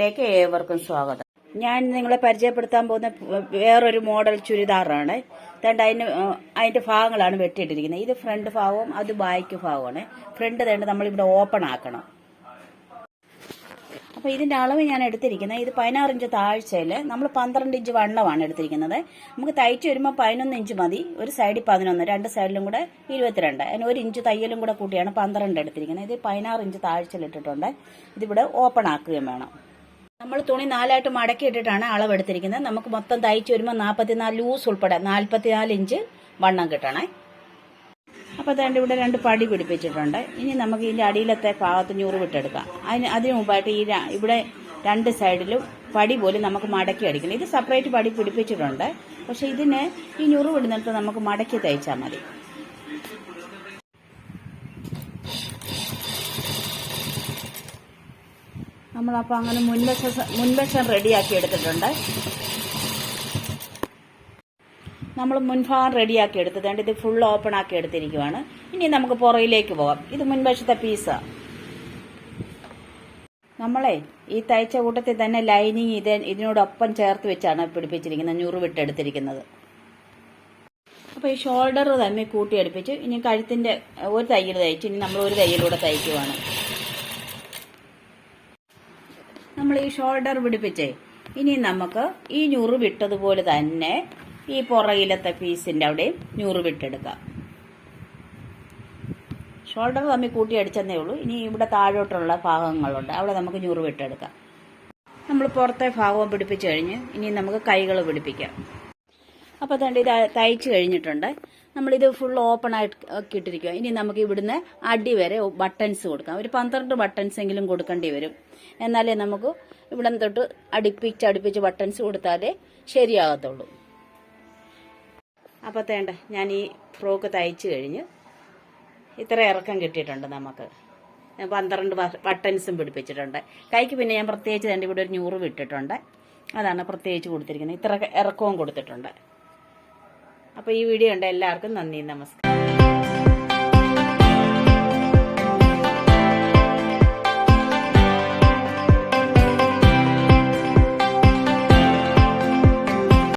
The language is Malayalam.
ചാനലിലേക്ക് ഏവർക്കും സ്വാഗതം. ഞാൻ നിങ്ങളെ പരിചയപ്പെടുത്താൻ പോകുന്ന വേറൊരു മോഡൽ ചുരിദാറാണ്. തേണ്ട അതിന് അതിന്റെ ഭാഗങ്ങളാണ് വെട്ടിയിട്ടിരിക്കുന്നത്. ഇത് ഫ്രണ്ട് ഭാഗവും അത് ബാക്ക് ഭാഗമാണ് ഫ്രണ്ട് തേണ്ട നമ്മളിവിടെ ഓപ്പൺ ആക്കണം. അപ്പോൾ ഇതിന്റെ അളവ് ഞാൻ എടുത്തിരിക്കുന്നത് ഇത് പതിനാറ് ഇഞ്ച് താഴ്ചയിൽ നമ്മൾ പന്ത്രണ്ട് ഇഞ്ച് വണ്ണമാണ് എടുത്തിരിക്കുന്നത്. നമുക്ക് തയ്ച്ച് വരുമ്പോൾ പതിനൊന്ന് ഇഞ്ച് മതി. ഒരു സൈഡിൽ പതിനൊന്ന് രണ്ട് സൈഡിലും കൂടെ ഇരുപത്തിരണ്ട്. അതിന് ഒരു ഇഞ്ച് തയ്യലും കൂടെ കൂട്ടിയാണ് പന്ത്രണ്ട് എടുത്തിരിക്കുന്നത്. ഇത് പതിനാറ് ഇഞ്ച് താഴ്ചയിൽ ഇട്ടിട്ടുണ്ട് ഇതിവിടെ ഓപ്പൺ ആക്കുകയും വേണം. നമ്മൾ തുണി നാലായിട്ട് മടക്കി ഇട്ടിട്ടാണ് അളവെടുത്തിരിക്കുന്നത്. നമുക്ക് മൊത്തം തയ്ച്ച് വരുമ്പോൾ നാൽപ്പത്തിനാല് ലൂസ് ഉൾപ്പെടെ നാൽപ്പത്തിനാല് ഇഞ്ച് വണ്ണം കിട്ടണേ. അപ്പോൾ അതുകൊണ്ട് ഇവിടെ രണ്ട് പടി പിടിപ്പിച്ചിട്ടുണ്ട്. ഇനി നമുക്ക് ഇതിന്റെ അടിയിലത്തെ ഭാഗത്ത് ഞൂറ് വിട്ടെടുക്കാം. അതിന് അതിനു മുമ്പായിട്ട് ഈ ഇവിടെ രണ്ട് സൈഡിലും പടി പോലും നമുക്ക് മടക്കി അടിക്കണം. ഇത് സെപ്പറേറ്റ് പടി പിടിപ്പിച്ചിട്ടുണ്ട്. പക്ഷേ ഇതിന് ഈ ഞുറ് വിടുന്നിടത്ത് നമുക്ക് മടക്കി തയ്ച്ചാൽ മതി. നമ്മളപ്പോൾ അങ്ങനെ മുൻവശം മുൻവശം റെഡിയാക്കി എടുത്തിട്ടുണ്ട്. നമ്മൾ മുൻഭാഗം റെഡിയാക്കി എടുത്തതുകൊണ്ട് ഇത് ഫുൾ ഓപ്പൺ ആക്കി എടുത്തിരിക്കുവാണ്. ഇനി നമുക്ക് പുറയിലേക്ക് പോകാം. ഇത് മുൻവശത്തെ പീസാണ് നമ്മളെ ഈ തയ്ച്ച കൂട്ടത്തിൽ തന്നെ ലൈനിങ് ഇത് ഇതിനോടൊപ്പം ചേർത്ത് വെച്ചാണ് പിടിപ്പിച്ചിരിക്കുന്നത് ഞുറുവിട്ടെടുത്തിരിക്കുന്നത്. അപ്പോൾ ഈ ഷോൾഡർ തമ്മിൽ കൂട്ടിയടുപ്പിച്ച്. ഇനി കഴുത്തിന്റെ ഒരു തയ്യൽ തയ്ച്ച്. ഇനി നമ്മൾ ഒരു തയ്യലൂടെ തയ്ക്കുവാണ്. നമ്മൾ ഈ ഷോൾഡർ പിടിപ്പിച്ചേ. ഇനി നമുക്ക് ഈ ഞുറു വിട്ടതുപോലെ തന്നെ ഈ പുറകിലത്തെ പീസിന്റെ അവിടെയും ഞുറു വിട്ടെടുക്കാം. ഷോൾഡർ തമ്മിൽ കൂട്ടി അടിച്ചെന്നേ ഉള്ളൂ. ഇനി ഇവിടെ താഴോട്ടുള്ള ഭാഗങ്ങളുണ്ട്. അവിടെ നമുക്ക് ഞുറു വിട്ടെടുക്കാം. നമ്മൾ പുറത്തെ ഭാഗവും പിടിപ്പിച്ചു കഴിഞ്ഞ് ഇനി നമുക്ക് കൈകൾ പിടിപ്പിക്കാം. അപ്പോൾ അതുകൊണ്ട് ഇത് തയ്ച്ചു കഴിഞ്ഞിട്ടുണ്ട്. നമ്മളിത് ഫുൾ ഓപ്പൺ ആയിട്ട് ഇട്ടിരിക്കുക ഇനി നമുക്ക് ഇവിടുന്ന് അടി വരെ ബട്ടൺസ് കൊടുക്കാം. ഒരു പന്ത്രണ്ട് ബട്ടൺസ് എങ്കിലും കൊടുക്കേണ്ടി വരും. എന്നാലേ നമുക്ക് ഇവിടെ തൊട്ട് അടുപ്പിച്ച് അടുപ്പിച്ച് ബട്ടൺസ് കൊടുത്താലേ ശരിയാകത്തുള്ളൂ. അപ്പോൾ തേണ്ട ഞാൻ ഈ ഫ്രോക്ക് തയ്ച്ചു കഴിഞ്ഞ് ഇത്ര ഇറക്കം കിട്ടിയിട്ടുണ്ട് നമുക്ക്. പന്ത്രണ്ട് ബട്ടൺസും പിടിപ്പിച്ചിട്ടുണ്ട്. കൈക്ക് പിന്നെ ഞാൻ പ്രത്യേകിച്ച് തന്നെ ഇവിടെ ഒരു ഞൂറ് വിട്ടിട്ടുണ്ട്. അതാണ് പ്രത്യേകിച്ച് കൊടുത്തിരിക്കുന്നത്. ഇത്ര ഇറക്കവും കൊടുത്തിട്ടുണ്ട്. അപ്പോൾ ഈ വീഡിയോ ഉണ്ട് എല്ലാവർക്കും നന്ദി നമസ്കാരം.